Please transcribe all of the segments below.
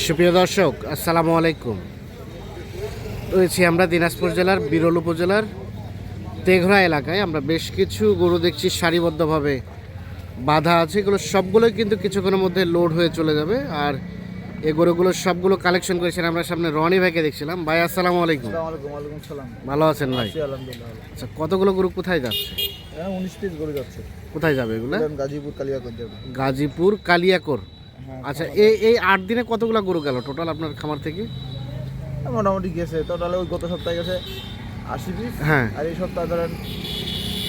সুপ্রিয় দর্শক আসসালামু আলাইকুম। রয়েছি আমরা দিনাজপুর জেলার বিরল উপজেলার তেঘরা এলাকায়। আমরা বেশ কিছু গরু দেখছি সারিবদ্ধভাবে বাধা আছে। এগুলো সবগুলোই কিন্তু কিছুক্ষণের মধ্যে লোড হয়ে চলে যাবে। আর এই গরুগুলো সবগুলো কালেকশন করেছেন আমরা সামনে রনি ভাইকে দেখছিলাম। ভাই আসসালামু আলাইকুম। ভালো আছেন ভাই। আচ্ছা কতগুলো গরু কোথায় যাচ্ছে? উনিশ পিস গরু যাচ্ছে। কোথায় যাবে এগুলো? গাজীপুর যাবে। গাজীপুর কালিয়াকোর আচ্ছা এই এই আট দিনে কতগুলো গরু গেল টোটাল আপনার খামার থেকে? মোটামুটি গেছে। টোটালে ওই গত সপ্তাহে গেছে আশি পিস। হ্যাঁ। আর এই সপ্তাহে ধরেন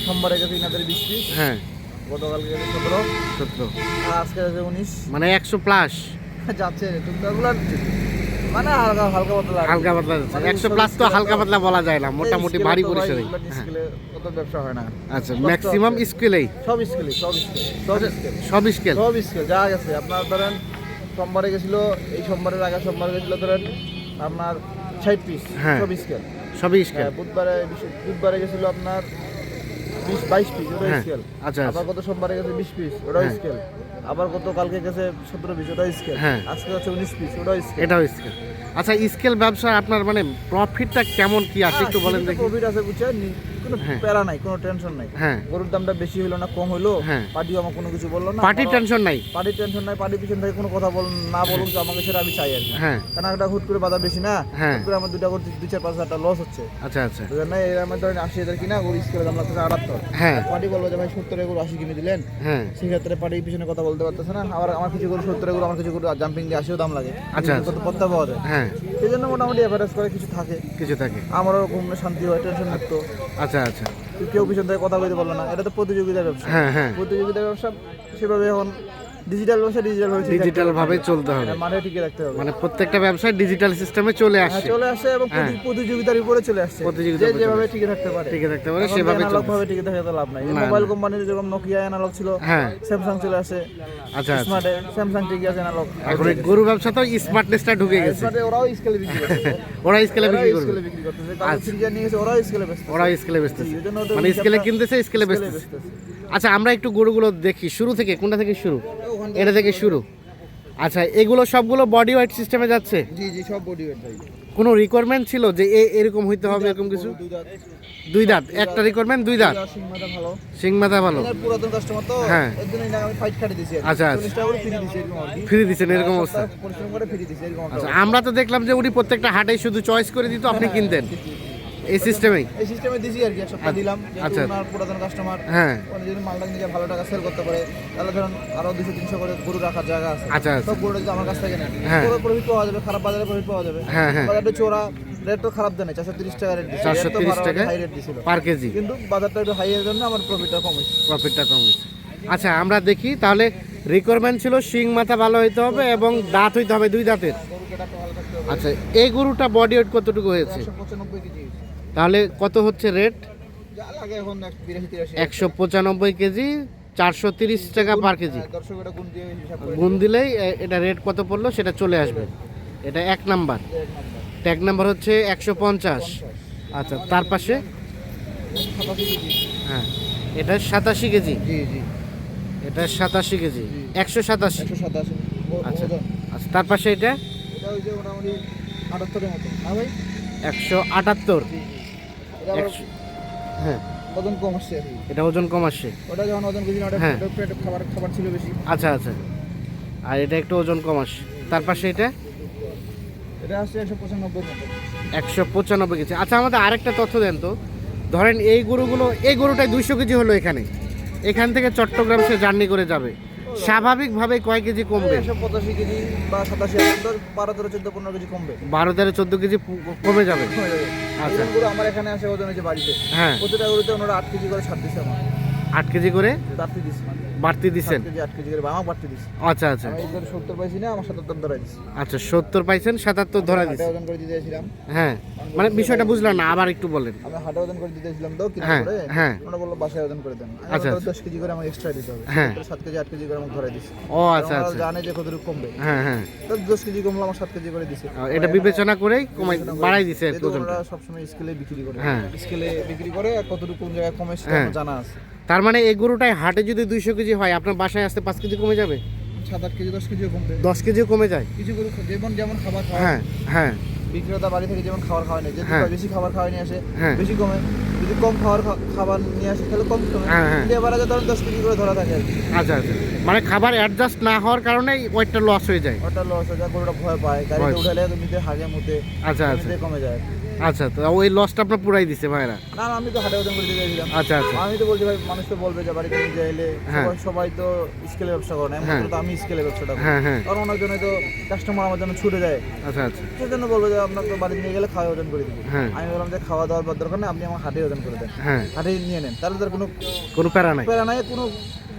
সোমবারে গেছে ইনাদের বিশ পিস। হ্যাঁ। গতকালকে গেছে সতেরো। সতেরো। আর আজকে গেছে উনিশ। মানে একশো প্লাস যাচ্ছে টুকটাকগুলো মানে হালকা হালকা পাতলা হালকা পাতলা যাচ্ছে। মানে একশো প্লাস তো হালকা পাতলা বলা যায় না মোটামুটি ভারী পরিসরে। এগুলো হ্যাঁ। অত ব্যবসা হয় না। আচ্ছা ম্যাক্সিমাম। স্কেলেই সব স্কেলে সব স্কেলে সব স্কেল সব স্কেল যা গেছে। আপনার ধরেন সোমবারে গেছিল এই সোমবারের আগে সোমবারে গেছিল ধরেন আপনার ষাট পিস হ্যাঁ। সব স্কেল সবই স্কেল হ্যাঁ বুধবারে বুধবারে গেছিল আপনার বিশ বাইশ পিস ওটা। স্কেল আচ্ছা আবার গত সোমবারে গেছে বিশ পিস হ্যাঁ। স্কেল আবার গত কালকে গেছে সতেরো পিস ওটা স্কেল। আজকে আছে উনিশ পিস ওটাও স্কেল এটাও স্কেল আচ্ছা স্কেল ব্যবসা আপনার মানে প্রফিটটা কেমন কি আছে একটু বলেন দেখি প্রফিট আছে বুঝছেন কোনো হ্যাঁ। প্যারা নাই কোনো টেনশন নাই। হ্যাঁ। গরুর দামটা বেশি হলো না কম হলো হ্যাঁ। পার্টিও আমার কোনো কিছু বলল না পার্টির টেনশন নাই। পার্টির টেনশন নাই পার্টির পিছন থেকে কোনো কথা বল না বলুক তো আমাকে সেটা আমি চাই আর কি। হ্যাঁ। কারণ একটা হুট করে বাজার বেশি না। হুট করে আমার দুটা করে দুই চার পাঁচ হাজার লস হচ্ছে। আচ্ছা আচ্ছা। বুঝলেন না এর আমার ধরেন আশি হাজার কিনা গরু স্কেলের দাম লাগতেছে আটাত্তর। পার্টি বলব যে ভাই সত্তর গরু আশি কিনে দিলেন। সেক্ষেত্রে পার্টির পিছনে কথা বলতে পারতেছে না। আবার আমার কিছু গরু সত্তর গরু আমার কিছু গরু জাম্পিং দিয়ে আশিও দাম লাগে। আচ্ছা, কত পত্তা পাওয়া যায়? হ্যাঁ। সেই জন্য মোটামুটি এভারেজ করে কিছু থাকে। কিছু থাকে। আমারও ঘুমনে শান্তি হয় টেনশন মুক্ত। আচ্ছা। আচ্ছা আচ্ছা। কেউ পিছন থেকে কথা বলতে পারল না। এটা তো প্রতিযোগিতার ব্যবসা। হ্যাঁ হ্যাঁ। প্রতিযোগিতার ব্যবসা সেভাবে এখন ডিজিটাল ব্যবসা ডিজিটাল ভাবে ডিজিটাল ভাবে চলতে হবে। মানে টিকে রাখতে হবে। মানে প্রত্যেকটা ব্যবসায় ডিজিটাল সিস্টেমে চলে হ্যাঁ, আসছে। চলে আসে এবং প্রতিযোগিতার উপরে চলে আসছে। উপরে যেভাবে টিকে থাকতে পারে। টিকে থাকতে পারে সেভাবে ভাবে টিকে থাকতে লাভ নাই। মোবাইল কোম্পানির যেরকম নোকিয়া অ্যানালগ ছিল হ্যাঁ। স্যামসাং চলে আসে। আচ্ছা স্মার্টে স্যামসাং টিকে আছে অ্যানালগ এখন গরু ব্যবসা তো স্মার্টনেসটা ঢুকে গেছে। স্মার্টে ওরাও স্কেলে বিক্রি করতেছে ওরা স্কেলে বিক্রি করবে। স্কেলে বিক্রি করতেছে। কারণ ফ্রিজার নিয়ে ওরাও স্কেলে বেচতেছে স্কেলে মানে স্কেলে কিনতেছে স্কেলে বেচতেছে। আচ্ছা আমরা একটু গরুগুলো দেখি। শুরু থেকে কোনটা থেকে শুরু? এটা থেকে শুরু। আচ্ছা এগুলো সবগুলো বডি ওয়েট সিস্টেমে যাচ্ছে? জি জি সব বডি ওয়েট কোনো রিকোয়ারমেন্ট ছিল যে এ এরকম হইতে হবে এরকম কিছু? দুই দাঁত। একটা রিকোয়ারমেন্ট দুই দাঁত। সিং মাথা ভালো। পুরাতন কাস্টমার তো হ্যাঁ। ফাইট খাটি আচ্ছা, আচ্ছা। ফ্রি দিছি এরকম ফ্রি দিচ্ছেন এরকম অবস্থা। পরিশ্রম করে ফ্রি এরকম আচ্ছা আমরা তো দেখলাম যে উনি প্রত্যেকটা হাটেই শুধু চয়েস করে দিত আপনি কিনতেন। এই সিস্টেমেই এই সিস্টেমে দিছি আর কি এক সপ্তাহ দিলাম আচ্ছা। ওনার পুরাতন কাস্টমার হ্যাঁ। উনি যদি মালটা নিজে ভালো টাকা সেল করতে পারে তাহলে ধরুন আরও দুশো তিনশো করে গরু রাখার জায়গা আছে। আচ্ছা আচ্ছা। সব গরু যদি আমার কাছ থেকে নেন হ্যাঁ। প্রফিট পাওয়া যাবে খারাপ বাজারে প্রফিট পাওয়া যাবে। হ্যাঁ হ্যাঁ। বাজারটা চোরা রেট তো খারাপ দেয় না চারশো তিরিশ টাকা রেট দিচ্ছে 430 টাকা? হাই রেট দিছিল পার কেজি কিন্তু বাজারটা একটু হাই এর জন্য আমার প্রফিটটা কম হয়েছে। প্রফিটটা কম হয়েছে। আচ্ছা আমরা দেখি তাহলে রিকোয়ারমেন্ট ছিল শিং মাথা ভালো হইতে হবে এবং দাঁত হইতে হবে দুই দাঁতের। আচ্ছা এই গরুটা বডি ওয়েট কতটুকু হয়েছে? একশো পঁচানব্বই কেজি। তাহলে কত হচ্ছে রেট? একশো পঁচানব্বই কেজি চারশো তিরিশ টাকা পার কেজি। গুণ দিলেই এটা রেট কত পড়ল সেটা চলে আসবে। এটা এক নাম্বার। এক নাম্বার ট্যাগ নাম্বার হচ্ছে একশো পঞ্চাশ। আচ্ছা তার পাশে? হ্যাঁ এটা সাতাশি কেজি। এটা সাতাশি কেজি। একশো সাতাশি। আচ্ছা আচ্ছা তার পাশে এটা? একশো আটাত্তর। হ্যাঁ। ওজন কম আসছে এটা ওজন কম আসছে। ওটা যখন ওজন না ওটা হ্যাঁ। খাবার খাবার ছিল বেশি। আচ্ছা আচ্ছা। আর এটা একটু ওজন কম আসছে। তার পাশে এটা? এটা আসছে একশো পঁচানব্বই একশো পঁচানব্বই কেজি। আচ্ছা আমাদের আরেকটা তথ্য দেন তো। ধরেন এই গরুগুলো এই গরুটাই দুইশো কেজি হলো এখানে। এখান থেকে চট্টগ্রাম সে জার্নি করে যাবে। স্বাভাবিকভাবে কয় কেজি কমবে? একশো পঁচাশি কেজি বা সাতাশি বারো তেরো চোদ্দ পনেরো কেজি কমবে। বারো তেরো চোদ্দ কেজি কমে যাবে? যাবে। আচ্ছা। আমার এখানে আসে ওজন হয়েছে বাড়িতে। হ্যাঁ। প্রতিটা গরুতে ওনারা আট কেজি করে ছাড় দিচ্ছে আমার। আট কেজি করে বাড়তি দিচ্ছে বাড়তি দিচ্ছেন করে বা বাড়তি আচ্ছা আচ্ছা। সত্তর পাইছি না আমার সাতাত্তর ধরা দিচ্ছি আচ্ছা সত্তর পাইছেন সাতাত্তর ধরা ওজন করে দিতে হ্যাঁ মানে বিষয়টা বুঝলাম না আবার একটু বলেন। আমি হাটে ওজন করে দিতে তো কিনা হ্যাঁ, করে। হ্যাঁ। বলল বাসায় ওজন করে দেন। আচ্ছা, আচ্ছা। দশ কেজি করে আমার এক্সট্রা দিতে হবে। হ্যাঁ। সাত কেজি আট কেজি করে আমাকে দিচ্ছে ও আচ্ছা আচ্ছা। জানে যে কতটুকু কমবে। হ্যাঁ হ্যাঁ। তো দশ কেজি কমলো আমার সাত কেজি করে দিছে। এটা বিবেচনা করেই কমাই বাড়াই দিছে ওজনটা। সবসময় স্কেলে বিক্রি করে। হ্যাঁ। স্কেলে বিক্রি করে কতটুকু কোন জায়গায় কমে সেটা হ্যাঁ। জানা আছে। তার মানে এই গরুটাই হাটে যদি দুইশো কেজি হয় আপনার বাসায় আসতে পাঁচ কেজি কমে যাবে? সাত আট কেজি দশ কেজিও কমবে। দশ কেজিও কমে যায়? কিছু গরু যেমন যেমন খাবার খাওয়া হ্যাঁ হ্যাঁ বিক্রেতা বাড়ি থেকে যেমন খাবার যদি হ্যাঁ। বেশি খাবার খাওয়া নিয়ে আসে হ্যাঁ। বেশি কমে। যদি কম খাবার খাবার নিয়ে আসে তাহলে কম কমে। হ্যাঁ। কিন্তু এবার ধরেন দশ কেজি করে ধরা থাকে আচ্ছা আচ্ছা। মানে খাবার অ্যাডজাস্ট না হওয়ার কারণে ওয়েটটা লস হয়ে যায়। ওটা লস হয়ে যায় গরুটা ভয় পায় গাড়িতে উঠালে এমনিতে হাগে মুতে আচ্ছা আচ্ছা। কমে যায়। আচ্ছা তো ওই লসটা আপনার পুরাই দিছে ভাইরা? না আমি তো হাটে ওজন করে দিয়ে আচ্ছা আচ্ছা। আমি তো বলছি ভাই মানুষ তো বলবে যে বাড়িতে নিজে এলে হ্যাঁ। সবাই- তো স্কেলে ব্যবসা করে না। হ্যাঁ। তো আমি স্কেলে ব্যবসাটা করি। হ্যাঁ কারণ ওনার জন্য তো কাস্টমার আমার জন্য ছুটে যায়। আচ্ছা আচ্ছা। সেজন্য বলব যে আপনার তো বাড়িতে নিয়ে গেলে খাওয়া ওজন করে দিবি। হ্যাঁ। আমি বললাম যে খাওয়া দাওয়ার পর দরকার নেই আপনি আমার হাটে ওজন করে দেন। হাটে নিয়ে নেন। তাহলে তার কোনো কোনো প্যারা নাই? প্যারা নাই কোনো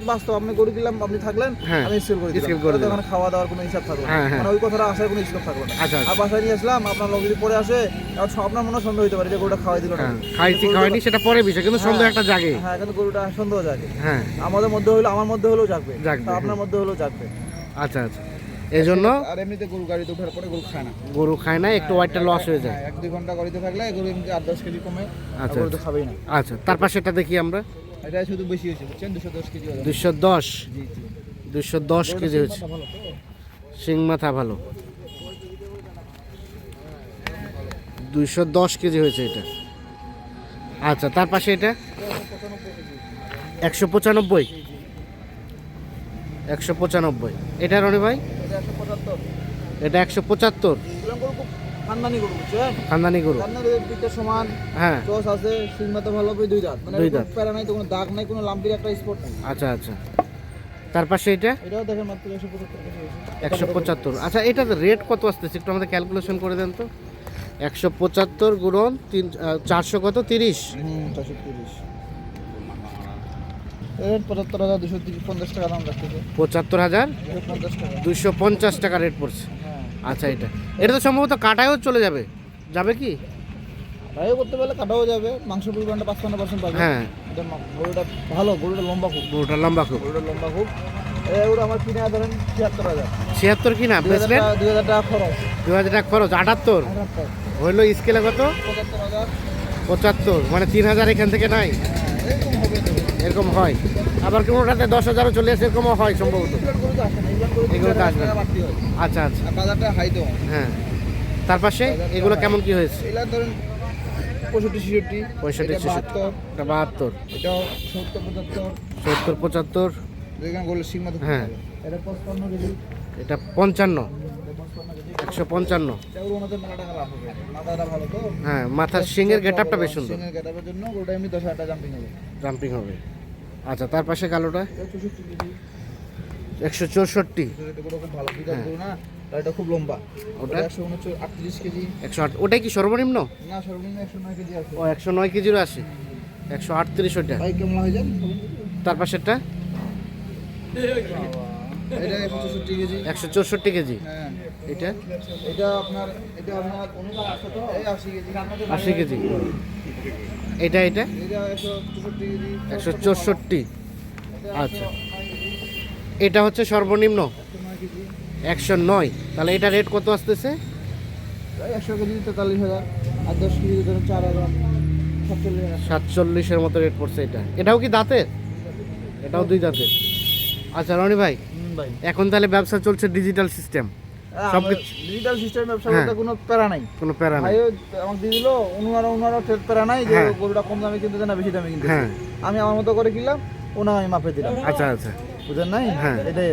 বাস্তব আপনি করে দিলাম আপনি থাকলেন হ্যাঁ। আমি স্কেল করে দিলাম। স্কেল করে খাওয়া দাওয়ার কোনো হিসাব থাকল হ্যাঁ, হ্যাঁ। মানে ওই কথাটা আসার কোনো হিসাব থাকল না। আচ্ছা আচ্ছা। আর বাসায় নিয়ে আসলাম আপনার লোক যদি পরে আসে সব- আপনার মনে সন্দেহ হতে পারে যে গরুটা খাওয়াই দিল না। খাইছি খাওয়াইনি সেটা পরে বিষয় কিন্তু সন্দেহ একটা জাগে। হ্যাঁ কিন্তু গরুটা সন্দেহ জাগে। হ্যাঁ। আমাদের মধ্যে হলো আমার মধ্যে হলেও জাগবে। জাগবে, আপনার মধ্যে হলেও জাগবে। আচ্ছা আচ্ছা। এই জন্য আর এমনিতে গরু গাড়িতে ওঠার পরে গরু খায় না। গরু খায় না একটু ওয়েটটা লস হয়ে যায়। এক দুই ঘণ্টা গাড়িতে থাকলে গরু এমনি আট দশ কেজি কমে আচ্ছা, গরু তো খাবেই না। আচ্ছা তার পাশে এটা দেখি আমরা। এটা শুধু বেশি হয়েছে বুঝছেন? দুশো দশ কেজি। দশ দশ? কেজি হয়েছে। শিং মাথা ভালো। দুইশো দশ কেজি হয়েছে এটা। আচ্ছা তার পাশে এটা? একশো পঁচানব্বই। একশো পঁচানব্বই। এটা রনি ভাই? এটা একশো পঁচাত্তর। খানদানি গরু বুঝছেন খানদানি গরু। খানদানি পিঠের সমান হ্যাঁ। চস আছে সিং মাথা ভালো হবে দুই দাঁত। মানে দুই দাঁত। প্যারা নাই তো কোনো দাগ নাই কোনো লাম্পির একটা স্পট নাই। আচ্ছা আচ্ছা। তার পাশে এটা? এটাও দেখেন মাত্র একশো পঁচাত্তর কেজি হয়েছে। একশো পঁচাত্তর। আচ্ছা এটার রেট কত আসতেছে? একটু আমাদের ক্যালকুলেশন করে দেন তো। একশো পঁচাত্তর গুণন তিন চারশো কত? তিরিশ। চারশো তিরিশ। পঁচাত্তর হাজার দুশো পঞ্চাশ টাকা দাম রাখতেছে। পঁচাত্তর হাজার দুশো পঞ্চাশ টাকা। দুইশো পঞ্চাশ টাকা রেট পড়ছে। আচ্ছা এটা। এটা তো সম্ভবত কাটায়ও চলে যাবে। যাবে কি? ফ্রাইও করতে পারলে কাটাও যাবে মাংস পরিমাণটা পাঁচপান্ন পার্সেন্ট পাবে। হ্যাঁ। এটা গরুটা ভালো গরুটা লম্বা খুব। গরুটা লম্বা খুব। গরুটা লম্বা খুব। আমার কিনে ধরেন ছিয়াত্তর হাজার। ছিয়াত্তর দুই হাজার ব্রেসলেট টাকা দুই হাজার টাকা খরচ। দু হাজার টাকা খরচ। আটাত্তর? হইল স্কেলে কত? পঁচাত্তর হাজার। পঁচাত্তর। মানে তিন হাজার এখান থেকে নাই? এরকম হয়। আবার কোনোটাতে দশ হাজারও চলে আসে এরকমও হয় সম্ভবত। এগুলো তো আসবে আচ্ছা আচ্ছা। বাজারটা হাই তো। হ্যাঁ। তার পাশে এগুলো কেমন কি হয়েছে? ধরেন পঁয়ষট্টি ছেষট্টি। পঁয়ষট্টি, এটা ছেষট্টি। বাহাত্তর। এটা বাহাত্তর। এটাও সত্তর পঁচাত্তর। সত্তর হ্যাঁ। এটা পঞ্চান্ন। একশো পঞ্চান্ন। হ্যাঁ মাথার শিঙের গেট আপটা বেশ সুন্দর। জাম্পিং হবে। আচ্ছা তার পাশে কালোটা? একশো চৌষট্টি। খুব খুব লম্বা হ্যাঁ। ওটা? ওটা কেজি একশো আট। ওটাই কি সর্বনিম্ন? না সর্বনিম্ন একশো নয় কেজি আছে ও একশো নয় কেজিরও আসে। একশো আটত্রিশ ওটা হয়ে তার পাশেরটা? এটা একশো চৌষট্টি কেজি। একশো চৌষট্টি কেজি? হ্যাঁ। এটা? এটা আপনার এটা আপনার অনুদান আছে তো? এই আশি কেজি। আশি কেজি। এটা এটা? কেজি। আচ্ছা। এটা হচ্ছে সর্বনিম্ন? একশো নয় তাহলে এটা রেট কত আসতেছে? একশো কেজি তেতাল্লিশ হাজার। আর দশ কেজি ধরুন চার হাজার। সাতচল্লিশের মতো রেট পড়ছে এটা। এটাও কি দাঁতের? এটাও দুই দাঁতের। আচ্ছা রনি ভাই ভাই। এখন তাহলে ব্যবসা চলছে ডিজিটাল সিস্টেম সবকিছু- ডিজিটাল সিস্টেম ব্যবসা। করতে কোনো প্যারা নাই। কোনো প্যারা নেই। ভাইও আমাকে দিয়ে দিল উনারা উনারা ট্রেড প্যারা নাই যে হ্যাঁ। গরুটা কম দামে কিনতে না বেশি দামে কিনতে হ্যাঁ। আমি আমার মতো করে কিনলাম ওনা আমি মাপে দিলাম। আচ্ছা আচ্ছা। বুঝেন নাই? হ্যাঁ। এটাই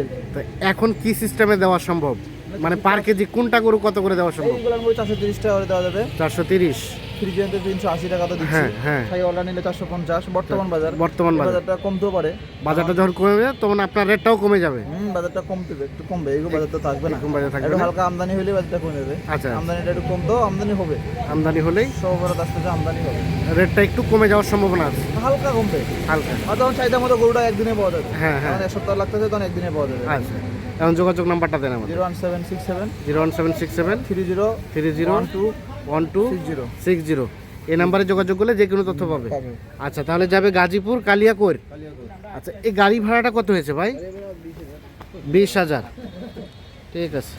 এখন কি সিস্টেমে দেওয়া সম্ভব? মানে পার কেজি কোনটা গরু কত করে দেওয়া সম্ভব? চারশো তিরিশ টাকা করে দেওয়া যাবে। চারশো তিরিশ। ফ্রিজেন্টে তিনশো আশি টাকা তো দিচ্ছি। হ্যাঁ, হ্যাঁ। তাই অর্ডার নিলে চারশো পঞ্চাশ। বর্তমান বাজার। বর্তমান বাজার। বাজারটা কমতেও পারে। বাজারটা যখন কমে যাবে তখন আপনার রেটটাও কমে যাবে। হুম বাজারটা কমতে একটু কমবে। এগুলো বাজার তো থাকবে না। এরকম বাজার থাকবে একটু না? হালকা আমদানি হলে বাজারটা কমে যাবে। আচ্ছা। আমদানিটা একটু কমতো আমদানি হবে। আমদানি হলেই সব ভারত আসতে আমদানি হবে। রেটটা একটু কমে যাওয়ার সম্ভাবনা আছে। হালকা কমবে। হালকা। আর তখন চাহিদা মতো গরুটা একদিনে পাওয়া যাবে। হ্যাঁ হ্যাঁ। তখন এক সপ্তাহ লাগতেছে তখন একদিনে পাওয়া যাবে। আচ্ছা। এখন যোগাযোগ নাম্বারটা দেন আমাদের। Zero one seven six seven. Zero one seven six seven. Three zero three zero. One two. One two zero six zero এই নাম্বারে যোগাযোগ করলে যে কোনো তথ্য পাবে। আচ্ছা তাহলে যাবে গাজীপুর কালিয়াকৈর। আচ্ছা এই গাড়ি ভাড়াটা কত হয়েছে ভাই? বিশ হাজার। ঠিক আছে।